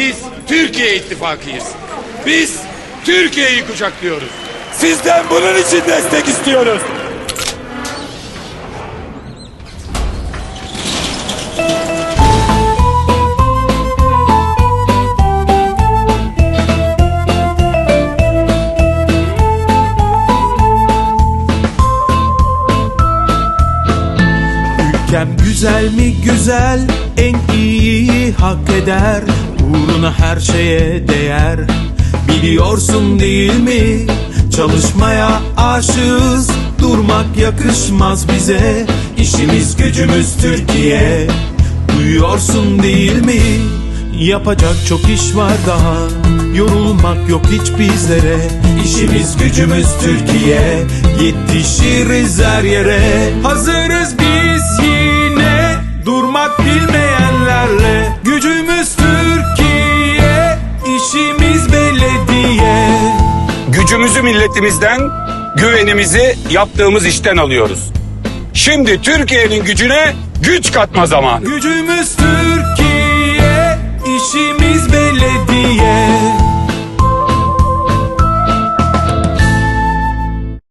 Biz Türkiye ittifakıyız. Biz Türkiye'yi kucaklıyoruz. Sizden bunun için destek istiyoruz. Ülkem güzel mi güzel en iyiyi hak eder Uğruna her şeye değer. Biliyorsun değil mi? Çalışmaya aşığız. Durmak yakışmaz bize. İşimiz gücümüz Türkiye. Duyuyorsun değil mi? Yapacak çok iş var daha. Yorulmak yok hiç bizlere. İşimiz gücümüz Türkiye. Yetişiriz her yere. Hazırız İşimiz belediye Gücümüzü milletimizden, güvenimizi yaptığımız işten alıyoruz. Şimdi Türkiye'nin gücüne güç katma zamanı. Gücümüz Türkiye